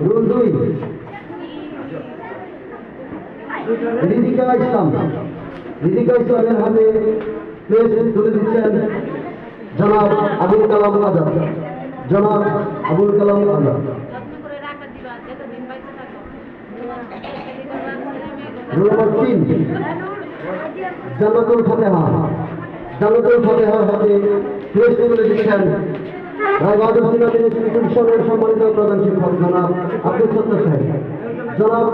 Rule দুই রিদিকা ইসলাম রিদিকা ইসলামের হাতে তুলে দিচ্ছেন জনাব আবুল কালাম আজাদ জনাব আবুল কালাম আজাদ নম্বর তিন জান্নাতুল ফাতেহা। জান্নাতুল ফাতেহার হাতে প্লেস তুলে দিচ্ছেন রায়বাদুল ইনস্টিটিউশনের সম্মানিত প্রধান শিক্ষক। জনাব আব্দুল সত্তর সাহেব। জনাব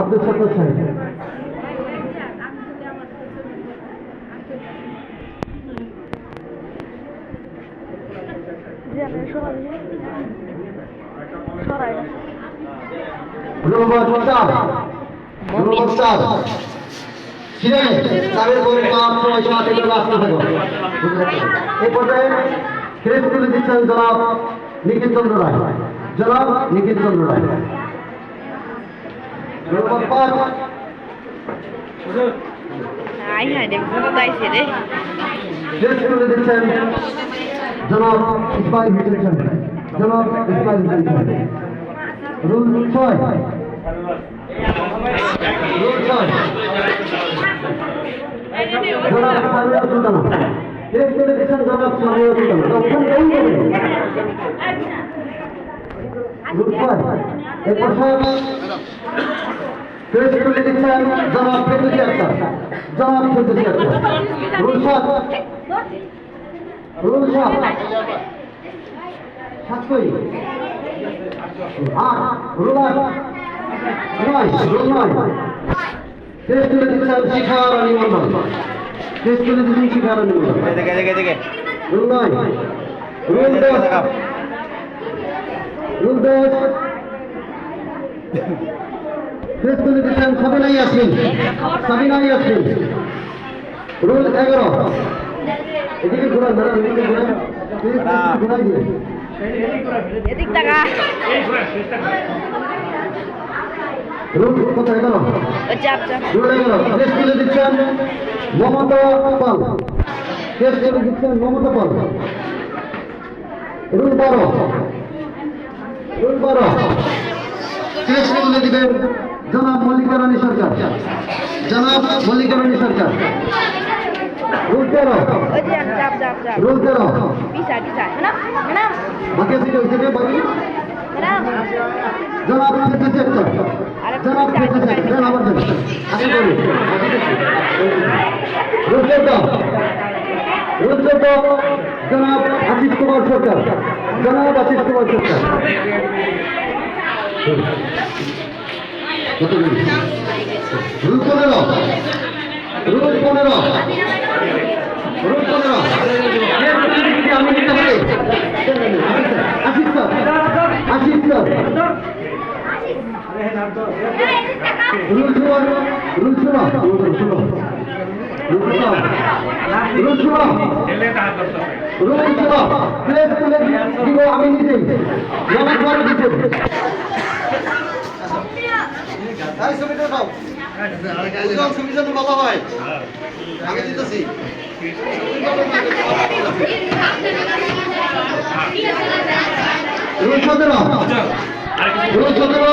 আব্দুল সত্তর সাহেব। নম্বর চার নম্বর চার সিনেমে তাদের বই পাঁচ ছয় সাত এগুলো আসতে থাকো। এই পর্যায়ে ফেস তুলে দিচ্ছেন জনাব নিখিল চন্দ্র রায়। জনাব নিখিল চন্দ্র রায়। জনাব ইসমাইল জনাব ইসমাইল রুল ছয়। জনাব ফেরদুসি আক্তার জনাব ফেরদুসি আক্তার রুল সাত সাতই আট রুল আট নয় নয়। দেশ তুলে দিচ্ছেন শিখা রানী মন্ডল দেশ তুলে দিচ্ছেন শিখা রানী মন্ডল রুল নয়। রুল দশ। রুল দশ। দেশ তুলে দিচ্ছেন সাবিনা ইয়াসমিন সাবিনা ইয়াসমিন রুল এগারো। এদিকে ঘোরান ম্যাডাম এদিকে ঘোরান। প্লিজ দিয়ে এদিক টাকা ও চাপ চাপ রুল এগারো দেশ তুলে দিচ্ছেন মমতা পাল। দেশ তুলে দিচ্ছেন মমতা পাল। রুল বারো। রুল বারো। দেশ তুলে দিবেন জনাব মল্লিকা রানী সরকার। জনাব মল্লিকা রানী সরকার। রুল তেরো। রুল তেরো। বাকি আছে বাকি? জনাব জনাব আশিস কুমার সরকার জনাব আশিস কুমার সরকার রুল পনেরো রুল পনেরো রুল পনেরো আমি নিতে পারি Ashis sir Ashis sir roll শুনো রুল শুনো রুল শুনো রুল শুনো রুল শুনো রুল শুনো প্লেস তুলে দিব আমি হয় আগে দিতেছি রুল সতেরো রুল সতেরো